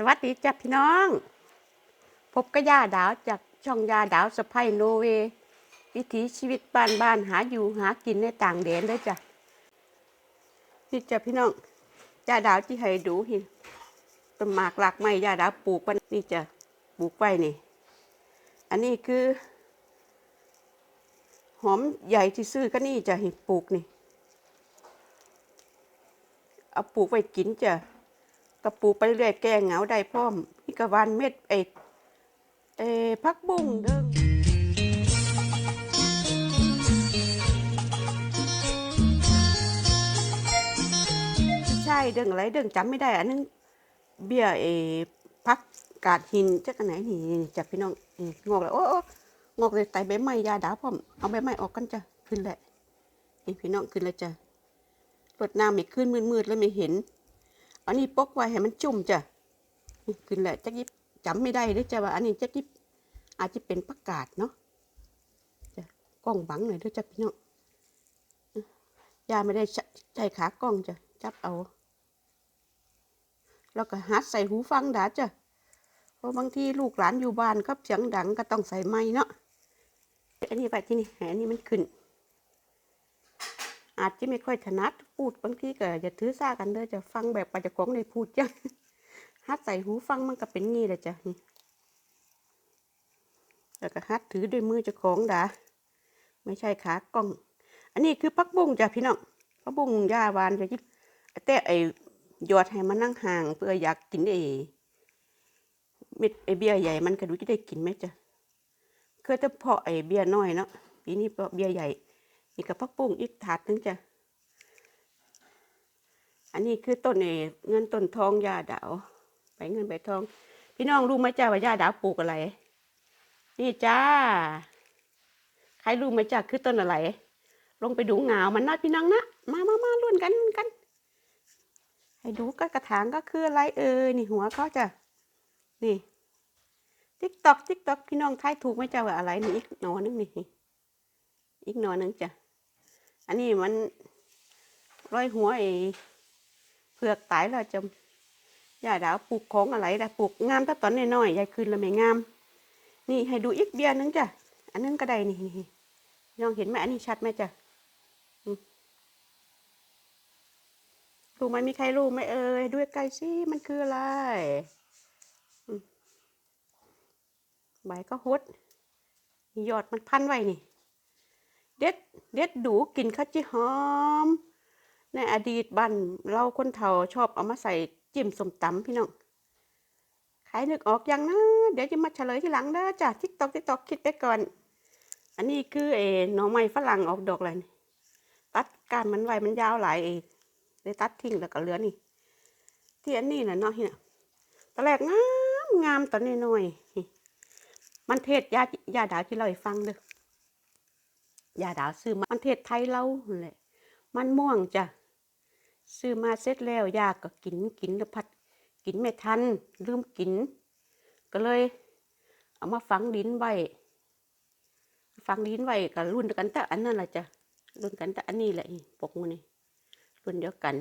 สวัสดีจ้ะพี่น้อง พบกับยาดาวจากช่องยาดาวสะพายโนเวย์วิถีชีวิตบ้านบ้านๆหาอยู่หากินในต่างแดนเลยจ้ะนี่จ้ะพี่น้องยาดาวที่ให้ดูหินต้นหมากหลักไม้ยาดาวปลูกไว้นี่จ้ะปลูกไว้นี่ อันนี้คือ หอมใหญ่ที่ซื้อก็นี่จ้ะเห็นปลูกนี่เอาปลูกไว้กินจ้ะ กระปูไปเรื่อยแก้เหงาได้พร้อมนี่กะวันเม็ดไอเออพักบุ้งเด้งใช่เด้งอะไรเด้งจำไม่ได้อันนึงเบี้ยเอพักกาดหินจักอันไหนนี่จากพี่น้องงงอกแล้วโอ้โอ้งอกเลยไตใบไม้ยาดาพร้อมเอาใบไม้ออกกันจ้ะขึ้นแหละนี่พี่น้องขึ้นแล้วจ้ะรดน้ำไม่ขึ้นมืดๆแล้วไม่เห็น อันนี้ปกไว้ให้มันจุ่มจ้ะนี่ขึ้นแหละจักยิบจำไม่ได้เลยจ้ะว่าอันนี้จักยิบอาจจะเป็นประกาศเนาะจ้ะกล้องบังหน่อยด้วยจ้ะพี่น้องยาไม่ได้ใช้ใช้ขากล้องจ้ะจับเอา แล้วก็หัดใส่หูฟังดาจ้ะเพราะบางทีลูกหลานอยู่บ้านก็เสียงดังก็ต้องใส่ไม้เนาะอันนี้ไปที่นี่อันนี้มันขึ้น อาจจะไม่ค่อยถนัด พูดบางทีก็อย่าถือซากันเด้อจะฟังแบบปัจจกงในพูดจ้ะฮัดใส่หูฟังมันก็เป็นงี้แหละจ้ะนี่แล้วก็ฮัดถือด้วยมือจ้าของดาไม่ใช่ขากล้อง อันนี้คือพักบุ้งจ้ะพี่น้องพักบุ้งยาวานจะยิบแต่ไอยอดให้มันนั่งห่างเพื่ออยากกินไอเม็ดไอเบี้ยใหญ่มันก็ดูจะได้กินไหมจ้ะเคยแต่เพาะไอเบี้ยน้อยเนาะปีนี้เพาะเบี้ยใหญ่นี่กับพักปุ้งอีกถาดหนึงจ้ะ อันนี้คือต้นเอเงินต้นทองยาดาวใบเงินใบทอง พี่น้องรู้ไหมจ้าว่ายาดาวปลูกอะไร นี่จ้า ใครรู้ไหมจ้าคือต้นอะไร ลงไปดูเงามันนะพี่น้องนะ มามามาลุ้นกันกัน ให้ดูก็กระถางก็คืออะไรเอ่ยนี่หัวเขาจ้ะนี่ติ๊กตอกติ๊กตอกพี่น้องทายถูกไหมจ้าว่าอะไรนี่อีกหนอนึงนี่อีกหนอยหนึ่งจ้ะอันนี้มันร้อยหัวไอ เผือกตายแล้วจะย่าดาวปลูกของอะไรล่ะปลูกงามถ้าตอนน้อยๆยายคืนล้วไม่งาม นี่ให้ดูอีกเบียนึงจ้ะอันนึงก็ได้นี่นี่น้องเห็นไหมอันนี้ชัดไหมจ้ะรู้ไหมมีใครรู้ไหมเอ่ยด้วยไกลสิมันคืออะไรใบก็ฮดยอดมันพันไว้นี่ เด็ด เด็ดดูกินข้าวจีหอม ในอดีตบ้านเราคนเฒ่าชอบเอามาใส่จิ้มสมตำพี่น้องใครนึกออกยังนะ เดี๋ยวจะมาเฉลยทีหลังเด้อจ้ะทิกตอกทิกตอกคิดไปก่อน อันนี้คือเออหน่อไม้ฝรั่งออกดอกอะไรนี่ตัดกานมันไวมันยาวหลายเอเลยตัดทิ้งแล้วก็เหลือนี่ ที่อันนี้น่ะเนาะที่น่ะตอนแรกงามงามตอนน้อยๆนี่มันเทศยายาดาวที่เราให้ฟังเด้อยาดาวซื้อมามันเทศไทยเรานั่นแหละมันม่วงจ้ะ ซื้อมาเสร็จแล้วยากก็กินกินแล้วพัดกินไม่ทันลืมกิน ก็เลย เอามาฝังดินไว้ฝังดินไว้กับรุ่นกันแต่อันนั้นแหละจ้ะรุ่นกันแต่อันนี้แหละปกมือนี่รุ่นเดียวกัน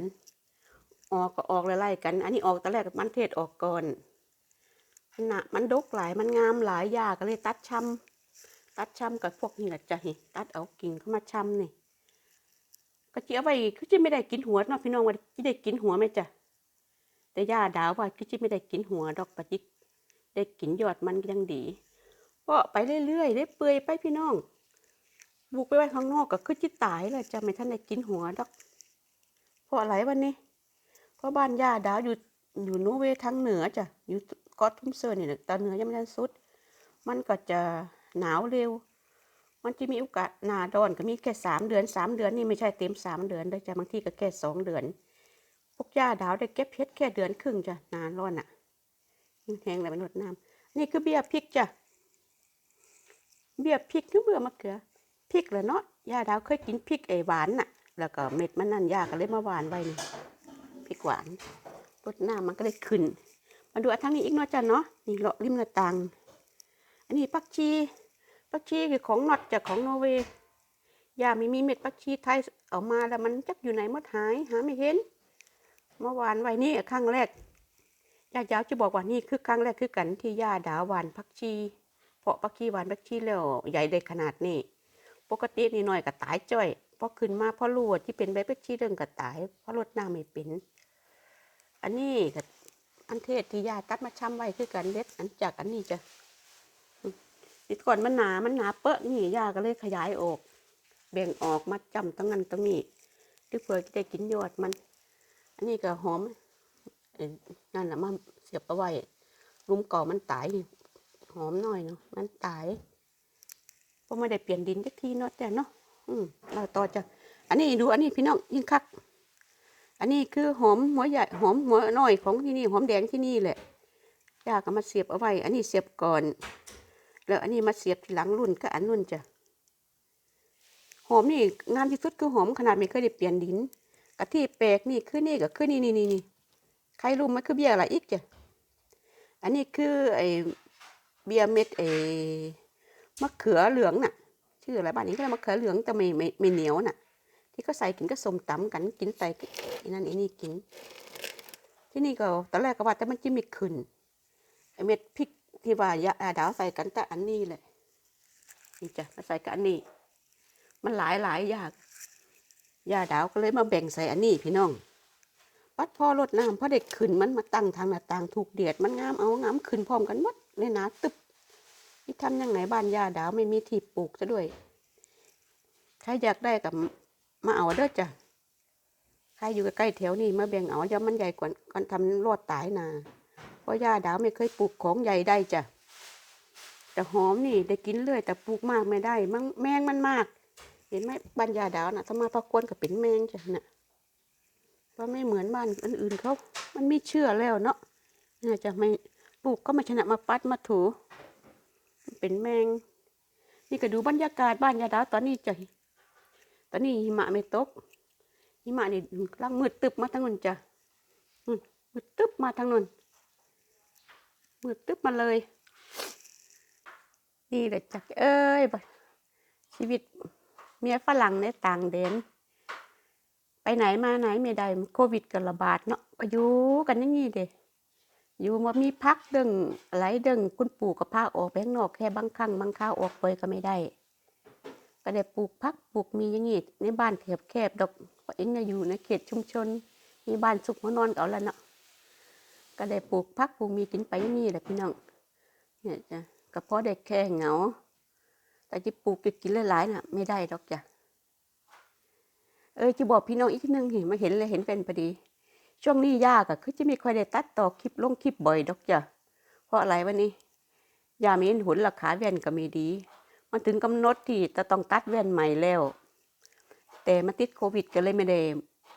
ออกก็ออกไล่ๆกัน อันนี้ออกแตอนแรกมันเทศออกก่อนมันน่ะมันดกหลายมันงามหลายยาก็เลยตัดช้ำตัดช้ำกับพวกนี้แหละจ้ะตัดเอากิ่งเข้ามาช้ำนี่ ก็จะเอาไว้คือจะไม่ได้กินหัวเนาะพี่น้องว่าจะได้กินหัวไหมจ้ะแต่ย่าดาวว่าคือจะไม่ได้กินหัวดอกปะจิได้กินยอดมันยังดีก็ไปเรื่อยๆได้เปื่อยไปพี่น้องบุกไปไว้ข้างนอกก็คือจิตายเลยจ้ะไม่ทันได้กินหัวดอกเพราะอะไรวันนี้เพราะบ้านย่าดาวอยู่อยู่โนอร์เวย์ทางเหนือจ้ะอยู่กอตทุ่มเซอร์นี่แหละตอนเหนือยังไม่ทันสุด มันก็จะหนาวเร็ว มันจะมีโอกาสหนาดอนก็มีแค่สามเดือนสามเดือนนี่ไม่ใช่เต็มสามเดือนได้จ้ะบางทีก็แค่สองเดือนพวกย่าดาวได้เก็บเพชรแค่เดือนครึ่งจ้ะหนาร้อนอะแห้งๆเลยเป็นหดน้ำนี่คือเบี้ยพริกจ้ะเบี้ยพริกนึกเบื่อมะเขือพริกเหรอเนาะย่าดาวเคยกินพริกไอหวานน่ะ แล้วก็เม็ดมันนั่นยาก็เลยมาหวานไว้นี่พริกหวานรดน้ำมันก็เลยขึ้น มาดูอันทางนี้อีกเนาะจ้ะเนาะนี่เลาะริมหน้าต่างอันนี้ปักชี ปักชีคือของนอตจากของนอร์เวย์ยาไม่มีเม็ดปักชีไทยเอามาแล้วมันจักอยู่ไหนมดหายหาไม่เห็น เมื่อวานไว้นี่ครั้งแรกยายาวจะบอกว่านี่คือครั้งแรกคือกันที่ย่าดาหวานพักชี เพราะพักชีหวานพักชีแล้วใหญ่ได้ขนาดนี้ปกตินี่หน่อยก็ตายจ้อยพอขึ้นมาพอรู้ว่าที่เป็นใบพักชีเรื่องก็ตายเพราะรดน้ำไม่เป็นอันนี้ก็อันเทศที่ยาตัดมาช้ำไว้คือกันเล็ดอันจากอันนี้จะ ติดก่อนมันหนา มันหนาเปอะนี่ย่าก็เลยขยายออก แบ่งออกมาจำตรงนั้นตรงนี้ที่เพื่อจะได้กินยอดมัน อันนี้ก็หอมนั่นแหละมาเสียบเอาไว้รุมก่อมันตายหอมหน่อยเนาะมันตายเพราะไม่ได้เปลี่ยนดินจักทีเนาะแต่เนาะอืมเราต่อจากอันนี้ดูอันนี้พี่น้องยิ่งคัก อันนี้คือหอมหัวใหญ่หอมหัวน้อยของที่นี่หอมแดงที่นี่แหละย่าก็มาเสียบเอาไว้ อันนี้เสียบก่อน แล้วอันนี้มาเสียบทีหลังรุ่นก็อันรุ่นจ้ะหอมนี่งามที่สุดคือหอมขนาดไม่เคยได้เปลี่ยนดินกะที่แปลกนี่คือนี่ก็คือนี่นี่นี่นี่ใครรู้ไหมันคือเบียร์อะไรอีกจ้ะอันนี้คือไอเบียร์เม็ดไอมะเขือเหลืองน่ะ ชื่ออะไรบ้านนี้ก็เรียกมะเขือเหลืองแต่ไม่ไม่ไม่เหนียวน่ะ ที่เขาใส่กินก็สมตำกันกินใส่นั่นไอ้นี่กิน ที่นี่ก็ตอนแรกก็ว่าแต่มันจะไม่ขึ้นไอเม็ดพริก ที่ว่ายาดาวใส่กันแต่อันนี้แหละนี่จ้ะมาใส่กับอันนี้ มันหลายหลายอย่างยาดาวก็เลยมาแบ่งใส่อันนี้พี่น้องปัดพ่อรดน้ำพอเด็กขึ้นมันมาตั้งทางหน้าต่างถูกเดียดมันงามเอางามขึ้นพร้อมกันหมดเลยนะตึบที่ทำยังไงบ้านยาดาวไม่มีที่ปลูกซะด้วยใครอยากได้กับมาเอาเด้อจ้ะใครอยู่ใกล้แถวนี้มาแบ่งเอาอย่ามันใหญ่กว่าก่อนทำรอดตายนาเพ ราะยาดาวไม่เคยปลูกของใหญ่ได้จ้ะแต่หอมนี่ได้กินเรื่อยแต่ปลูกมากไม่ได้มันแมงมันมาก เห็นไหมบ้านยาดาวน่ะถ้ามาพากวนก็เป็นแมงจ้ะน่ะเพราะไม่เหมือนบ้านอื่นๆเขา มันไม่เชื่อแล้วเนาะน่าจะไม่ปลูกก็ม่ชนะมาปัดมาถูเป็นแมง นี่ก็ดูบรรยากาศบ้านยาดาวตอนนี้จ้ะตอนนี้หิมะไม่ตกหิมะนี่กำลังมืดตึบมาทางนู้นจ้ะมมืดตึบมาทางนู้น มืดตึ๊บมาเลย นี่แหละจักเอ้ยบัดชีวิตเมียฝรั่งในต่างแดนไปไหนมาไหนไม่ได้โควิดก็ระบาดเนาะก็อยู่กันอย่างนี้เด้อยู่ว่ามีพักดึงอะไรเดึงคุณปู่กับพาออกไปข้างนอกแค่บางครั้งบางคราวออกไปก็ไม่ได้ ก็ได้ปลูกพักปลูกมีอย่างนี้ในบ้านแคบแคบๆดอกเพราะเองเนี่ยอยู่ในเขตชุมชน มีบ้านสุขมานอนก็เอาแล้วเนาะ ก็ได้ปลูกพักปลูกมีกินไปนี้แหละพี่น้องเนี่ยจ้ะก็เพราะได้แค่เหงา แต่จะปลูกจะกินหลายๆน่ะ ไม่ได้ดอกจ้ะเออจะบอกพี่น้องอีกนึงเห็นมาเห็นเลยเห็นเป็นพอดี ช่วงนี้ยากอะคือจะไม่ค่อยได้ตัดต่อคลิปลงคลิปบ่อยดอกจ้ะเพราะอะไรวะนี่ยามีเห็นหุนราคาแว่นก็ไม่ดี มันถึงกำหนดที่จะต้องตัดแว่นใหม่แล้ว แต่มาติดโควิดก็เลยไม่ได้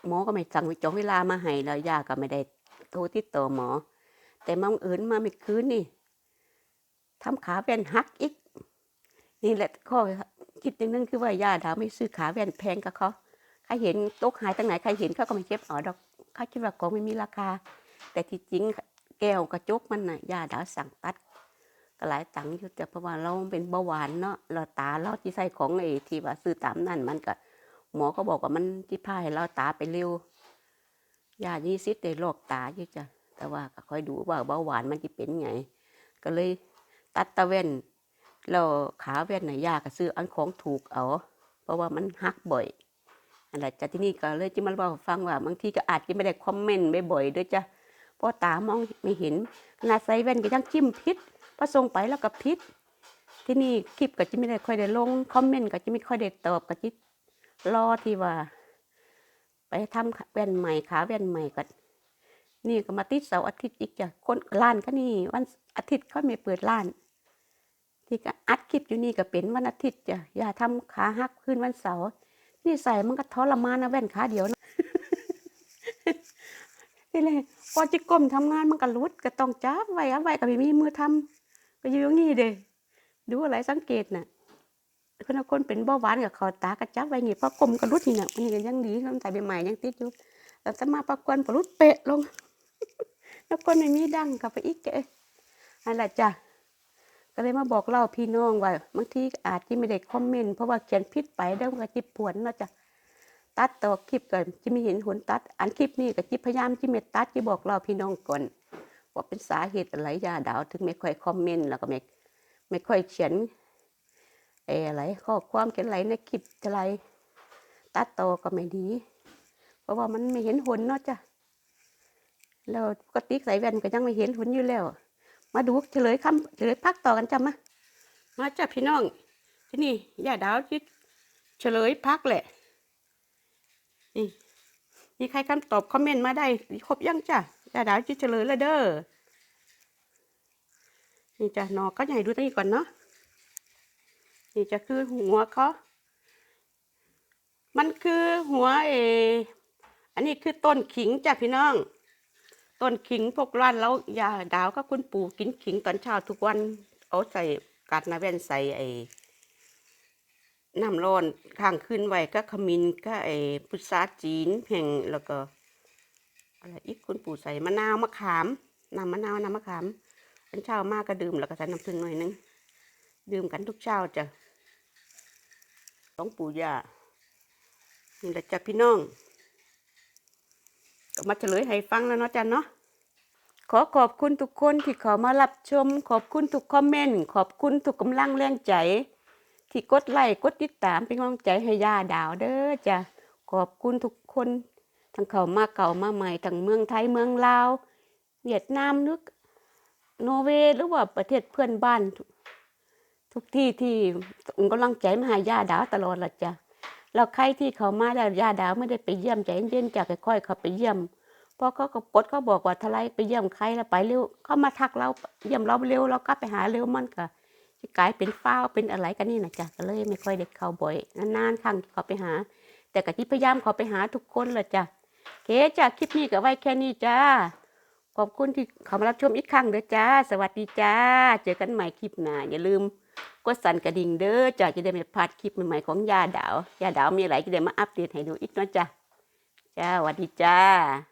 หมอก็ไม่สั่งจองเวลามาให้แล้วยาก็ไม่ได้ โทรติดต่อหมอ แต่มาเอิญมาไม่คืนนี่ทำขาแว่นหักอีก นี่แหละข้อคิดหนึงคือว่าย่าดาวไม่ซื้อขาแว่นแพงกับเขาใครเห็นต๊ะหายตั้งไหนใครเห็นเขาก็ไม่เก็บเอดอกเขาคิดว่าของไม่มีราคา แต่ที่จริงแก้วกระจกมันน่ะย่าดาวสั่งตัดก็หลายตังค์อยู่แต่เพราะว่าเราเป็นเบาหวานเนาะเราตาเราที่ใส่ของไอ้ที่ว่าซื้อตามนั่นมันก็หมอก็บอกว่ามันที่พาให้เราตาไปเร็ว ยายี่สิบได้โรคตาอยู่จ้ะแต่ว่าก็คอยดูว่าเบาหวานมันจะเป็นไงก็เลยตัดตะเว้นแล้วขาแว่นไหนยากก็ซื้ออันของถูกเอา เพราะว่ามันหักบ่อยอันนั้นจากที่นี่ก็เลยจะมาเล่าฟังว่าบางทีก็อาจจะไม่ได้คอมเมนต์บ่อยๆด้วยจ้ะเพราะตามองไม่เห็นขนาดใส่แว่นก็ยังจิ้มพิษพอส่งไปแล้วก็พิษที่นี่คลิปก็จะไม่ได้ค่อยได้ลงคอมเมนต์ก็จะไม่ค่อยได้ตอบก็จะรอที่ว่า ไปทำแว่นใหม่ขาแว่นใหม่ก็นี่ก็มาติดเสาร์อาทิตย์อีกจ้ะคนร้านก็นี่วันอาทิตย์เขาไม่เปิดร้าน ที่ก็อัดคลิปอยู่นี่ก็เป็นวันอาทิตย์จ้ะอย่าทำขาหักขึ้นวันเสาร์นี่ใส่มันก็ทรมานนะแว่นขาเดียวนะนี่เลยพอจะก้มทำงานมันก็รุดก็ต้องจับไว้เอาไว้ก็ไม่มีมือทำก็อยู่อย่างนี้เด้ดูอะไรสังเกตน่ะ คนละคนเป็นเบาหวานกับคอตากระจับไว้นี่พอก้มก็รุดนี่น่ะมันก็ยังดีทำใส่ใหม่ยังติดอยู่แต่สมาประกวนก็รุดเปะลงแล้วคนไม่มีดังกับไปอีกเอ้ยนั่นละจ้ะก็เลยมาบอกเล่าพี่น้องว่าบางทีอาจจะไม่ได้คอมเมนต์เพราะว่าเขียนผิดไปแล้วมันก็จิบปวนเนาะจ้ะตัดต่อคลิปก่อนจะไม่เห็นผลตัด อันคลิปนี้ก็จิพยายามจิเม็ดตัดจิบอกเล่าพี่น้องก่อนว่าเป็นสาเหตุอะไรยาดาวถึงไม่ค่อยคอมเมนต์แล้วก็ไม่ไม่ค่อยเขียน เอออะไรข้อความเขียนอะไรในคลิปอะไรตัดต่อก็ไม่ดี เพราะว่ามันไม่เห็นผลเนาะจ้ะแล้วปกติใส่แว่นก็ยังไม่เห็นผลอยู่แล้ว มาดูเฉลยคำเฉลยพักต่อกันจ้ะมามาจ้ะพี่น้อง ที่นี่ยาดาวที่เฉลยพักแหละ นี่มีใครคำตอบคอมเมนต์มาได้ครบยังจ้ะยาดาวที่เฉลยแล้วเด้อนี่จ้ะนอก็ใหญ่ดูตรงนี้ก่อนเนาะ นี่จะคือหัวเขามันคือหัวเอออันนี้คือต้นขิงจ้ะพี่น้อง ต้นขิงพวกร้านเรายาดาวก็คุณปู่กินขิงตอนเช้าทุกวัน เอาใส่กาดนาแว่นใส่ไอ้น้ำร้อนข้างขึ้นไว้ก็ขมิ้นก็ไอ้พุทราจีนแห่งแล้วก็อะไรอีกคุณปู่ใส่มะนาวมะขามน้ำมะนาวน้ำมะขามตอนเช้ามากก็ดื่มแล้วก็ใส่น้ำผึ้งหน่อยนึง ดื่มกันทุกเช้าจ้ะต้องปู่ย่านี่แหละจ้ะพี่น้อง ก็มาเฉลยให้ฟังแล้วเนาะจันเนาะขอขอบคุณทุกคนที่เข้ามารับชม ขอบคุณทุกคอมเมนต์ขอบคุณทุกกำลังแรงใจ ที่กดไลค์กดติดตามเป็นกำลังใจให้ย่าดาวเด้อจ้ะขอบคุณทุกคนทั้งเขามาเก่ามาใหม่ทั้งเมืองไทยเมืองลาวเวียดนามนึก โนเวย์หรือว่าประเทศเพื่อนบ้าน ทุกที่ที่ส่งกำลังใจมาหาย่าดาวตลอดละจ้ะแล้วใครที่เขามาแล้วยาดาวไม่ได้ไปเยี่ยมใจเย็นๆจากค่อยๆเขาไปเยี่ยมพราะเขาก็กดเขาบอกว่าทลายไปเยี่ยมใครแล้วไปเร็วเขามาทักเราเยี่ยมเราเร็วเราก็ไปหาเร็วมันก็จะกลายเป็นฟ้าวเป็นอะไรกันนี่นะจ๊ะก็เลยไม่ค่อยได้เข้าบ่อยนานๆครั้งเขาไปหา แต่ก็ที่พยายามเขาไปหาทุกคนละจ้ะเคจ้ะคลิปนี้ก็ไว้แค่นี้จ้าขอบคุณที่เขามารับชมอีกครั้งเด้อจ้า สวัสดีจ้า เจอกันใหม่คลิปหน้าอย่าลืม กดสั่นกระดิ่งเด้อจ้ะจะได้ไม่พลาดคลิปใหม่ๆของยาดาวยาดาวมีอะไรจะได้มาอัปเดตให้ดูอีกเนาะจ้ะจ้าสวัสดีจ้า